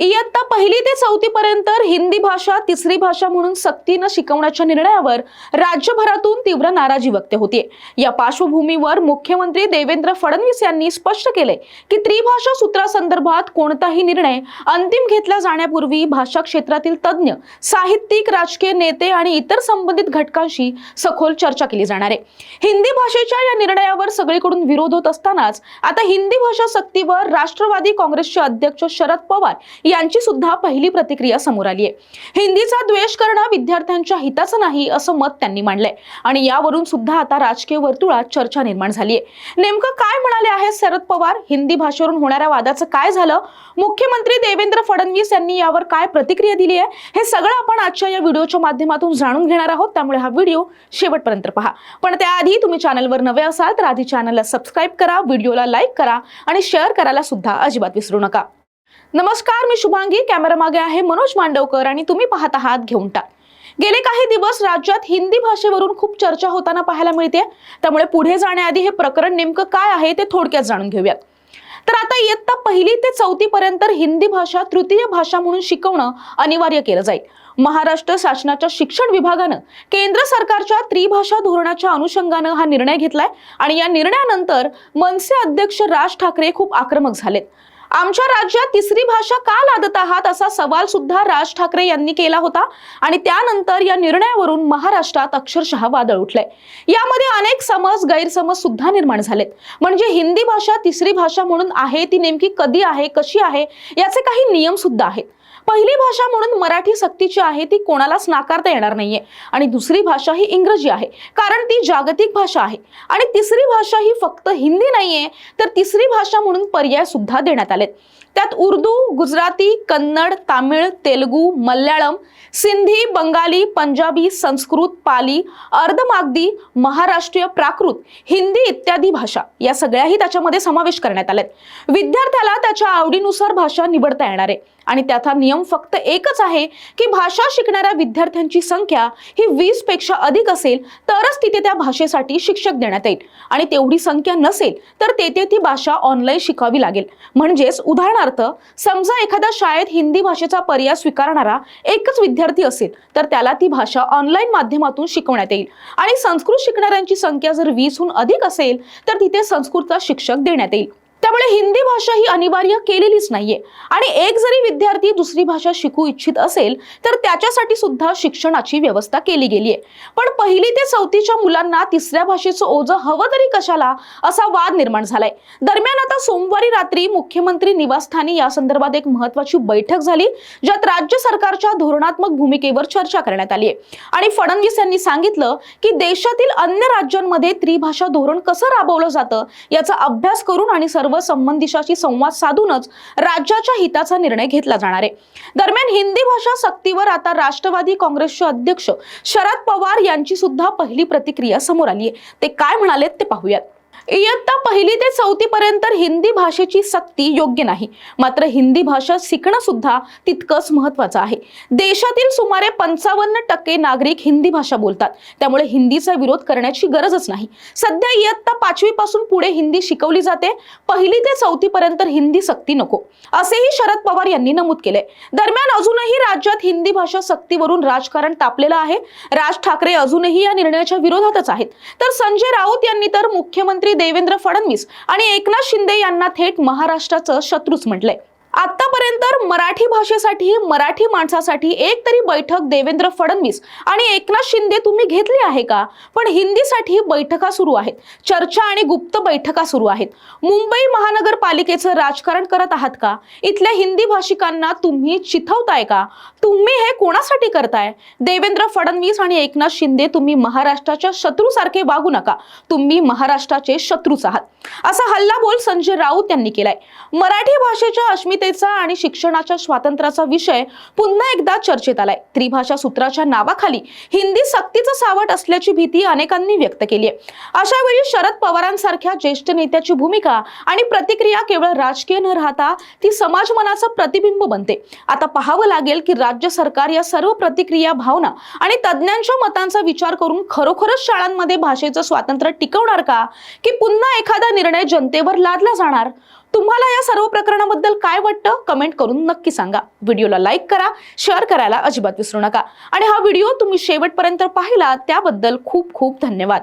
इयत्ता पहिली ते चौथी पर्यंत हिंदी भाषा तिसरी भाषा म्हणून सक्तीनं शिकवण्याच्या निर्णयावर राज्यभरातून तीव्र नाराजी व्यक्त होते या पार्श्वभूमीवर मुख्यमंत्री देवेंद्र फडणवीस यांनी स्पष्ट केले की त्रिभाषा सूत्रासंदर्भात कोणताही निर्णय अंतिम घेतला जाण्यापूर्वी भाषा क्षेत्रातील तज्ज्ञ साहित्यिक राजकीय नेते आणि इतर संबंधित घटकांशी सखोल चर्चा केली जाणार आहे. हिंदी भाषेच्या या निर्णयावर सगळीकडून विरोध होत असतानाच आता हिंदी भाषा सक्तीवर राष्ट्रवादी काँग्रेसचे अध्यक्ष शरद पवार यांची सुद्धा पहिली प्रतिक्रिया समोर आली आहे. हिंदीचा द्वेष करणं विद्यार्थ्यांच्या हिताचं नाही असं मत त्यांनी मांडलंय. आणि यावरून सुद्धा आता राजकीय वर्तुळात चर्चा निर्माण झाली आहे. नेमकं काय म्हणाले आहेत शरद पवार? हिंदी भाषेवरून होणाऱ्या वादाचं काय झालं? मुख्यमंत्री देवेंद्र फडणवीस यांनी यावर काय प्रतिक्रिया दिली आहे? हे सगळं आपण आजच्या या व्हिडिओच्या माध्यमातून जाणून घेणार आहोत. त्यामुळे हा व्हिडिओ शेवटपर्यंत पहा. पण त्याआधी तुम्ही चॅनलवर नवे असाल तर आधी चॅनलला सबस्क्राईब करा व्हिडिओला लाईक करा आणि शेअर करायला सुद्धा अजिबात विसरू नका. नमस्कार मी शुभांगी. कॅमेरा मागे आहे मनोज मांडवकर आणि तुम्ही पाहत आहात घेऊन टाक. गेले काही दिवस राज्यात हिंदी भाषेवरून खूप चर्चा होताना पाहायला मिळते. त्यामुळे पुढे जाण्याआधी हे प्रकरण नेमकं काय आहे ते थोडक्यात जाणून घेऊयात. तर आता इयत्ता पहिली ते चौथी पर्यंत हिंदी भाषा तृतीय भाषा म्हणून शिकवणं अनिवार्य केलं जाईल. महाराष्ट्र शासनाच्या शिक्षण विभागानं केंद्र सरकारच्या त्रिभाषा धोरणाच्या अनुषंगानं हा निर्णय घेतलाय. आणि या निर्णयानंतर मनसे अध्यक्ष राज ठाकरे खूप आक्रमक झालेत. आमच्या राज्यात तिसरी भाषा का लादत आहात असा सवाल सुद्धा राज ठाकरे यांनी केला होता. आणि त्यानंतर या निर्णयावरून महाराष्ट्रात अक्षरशः वादळ उठलंय. यामध्ये अनेक समज गैरसमज सुद्धा निर्माण झालेत. म्हणजे हिंदी भाषा तिसरी भाषा म्हणून आहे ती नेमकी कधी आहे कशी आहे याचे काही नियम सुद्धा आहेत. पहिली भाषा म्हणून मराठी सक्तीची आहे ती कोणालाच नाकारता येणार नाहीये. आणि दुसरी भाषा ही इंग्रजी आहे कारण ती जागतिक भाषा आहे. आणि तिसरी भाषा ही फक्त हिंदी नाहीये तर तिसरी भाषा म्हणून पर्याय सुद्धा देण्यात आलेत. त्यात उर्दू गुजराती कन्नड तामिळ तेलगू मल्याळम सिंधी बंगाली पंजाबी संस्कृत पाली अर्धमागदी महाराष्ट्रीय प्राकृत हिंदी इत्यादी भाषा या सगळ्याही त्याच्यामध्ये समावेश करण्यात आल्यात विद्यार्थ्याला त्याच्या आवडीनुसार भाषा निवडता येणार आहे. आणि त्याचा नियम फक्त एकच आहे की भाषा शिकणाऱ्या विद्यार्थ्यांची संख्या ही वीसपेक्षा अधिक असेल तरच तिथे त्या भाषेसाठी शिक्षक देण्यात येईल. आणि तेवढी संख्या नसेल तर तेथे ती भाषा ऑनलाईन शिकावी लागेल. म्हणजेच उदाहरणार्थ समजा एखाद्या शाळेत हिंदी भाषेचा पर्याय स्वीकारणारा एकच विद्यार्थी असेल तर त्याला ती भाषा ऑनलाईन माध्यमातून शिकवण्यात येईल. आणि संस्कृत शिकणाऱ्यांची संख्या जर वीसहून अधिक असेल तर तिथे संस्कृतचा शिक्षक देण्यात येईल. त्यामुळे हिंदी भाषा ही अनिवार्य केलेलीच नाहीये. आणि एक जरी विद्यार्थी दुसरी भाषा शिकू इच्छित असेल तर त्याच्यासाठी सुद्धा शिक्षणाची व्यवस्था केली गेली आहे पण पहिली ते चौथीच्या मुलांना तिसऱ्या भाषेचं ओझं हवं तरी कशाला असा वाद निर्माण झालाय. दरम्यान आता सोमवारी रात्री मुख्यमंत्री निवासस्थानी या संदर्भात एक महत्वाची बैठक झाली ज्यात राज्य सरकारच्या धोरणात्मक भूमिकेवर चर्चा करण्यात आली आहे आणि फडणवीस यांनी सांगितलं की देशातील अन्य राज्यांमध्ये त्रिभाषा धोरण कसं राबवलं जातं याचा अभ्यास करून आणि सर्व संबंधिशाशी संवाद साधूनच राज्याच्या हिताचा निर्णय घेतला जाणार आहे. दरम्यान हिंदी भाषा सक्तीवर आता राष्ट्रवादी काँग्रेसचे अध्यक्ष शरद पवार यांची सुद्धा पहिली प्रतिक्रिया समोर आली आहे. ते काय म्हणालेत ते पाहूयात. इयत्ता पहिली ते चौथी पर्यंत हिंदी भाषेची सक्ती योग्य नाही. मात्र हिंदी भाषा शिकणं सुद्धा तितकंच महत्वाचं आहे. देशातील सुमारे पंचावन्न टक्के नागरिक हिंदी भाषा बोलतात. त्यामुळे हिंदीचा विरोध करण्याची गरजच नाही. सध्या इयत्ता पाचवी पासून पुढे हिंदी शिकवली जाते. पहिली ते चौथी पर्यंत हिंदी सक्ती नको. असेही शरद पवार यांनी नमूद केले दरम्यान अजूनही राज्यात हिंदी भाषा सक्तीवरून राजकारण तापलेलं आहे. राज ठाकरे अजूनही या निर्णयाच्या विरोधातच आहेत. तर संजय राऊत यांनी तर मुख्यमंत्री देवेंद्र फडणवीस आणि एकनाथ शिंदे यांना थेट महाराष्ट्राचं शत्रूच म्हटलंय. आतापर्यंत मराठी भाषेसाठी मराठी माणसासाठी एक तरी बैठक देवेंद्र फडणवीस आणि एकनाथ शिंदे तुम्ही घेतली आहे का? पण हिंदीसाठी बैठका सुरू आहेत. चर्चा आणि गुप्त बैठका सुरू आहेत. मुंबई महानगरपालिकेचं राजकारण करत आहात का? इथल्या हिंदी भाषिकांना तुम्ही चिथवताय का? तुम्ही हे कोणासाठी करताय? देवेंद्र फडणवीस आणि एकनाथ शिंदे तुम्ही महाराष्ट्राच्या शत्रूसारखे वागू नका. तुम्ही महाराष्ट्राचे शत्रूच आहात. असा हल्ला बोल संजय राऊत यांनी केलाय. मराठी भाषेच्या अस्मितेचा आणि शिक्षणाच्या स्वातंत्र्याचा विषय पुन्हा एकदा चर्चेत आलाय. त्रिभाषा सूत्राच्या नावाखाली हिंदी सक्तीचं सावट असल्याची भीती अनेकांनी व्यक्त केली आहे. अशा वेळी शरद पवारांसारख्या ज्येष्ठ नेत्याची भूमिका आणि प्रतिक्रिया केवळ राजकीय न राहता ती समाज मनाचं प्रतिबिंब बनते. आता पाहावं लागेल की राज्य सरकार या सर्व प्रतिक्रिया भावना आणि तज्ज्ञांच्या मतांचा विचार करून खरोखरच शाळांमध्ये भाषेचं स्वातंत्र्य टिकवणार का? की पुन्हा एखादा निर्णय जनतेवर लादला जाणार? तुम्हाला या सर्व प्रकरणाबद्दल काय वाटतं? कमेंट करून नक्की सांगा. व्हिडिओला लाईक करा शेअर करायला अजिबात विसरू नका. आणि हा व्हिडिओ तुम्ही शेवटपर्यंत पाहिला त्याबद्दल खूप खूप धन्यवाद.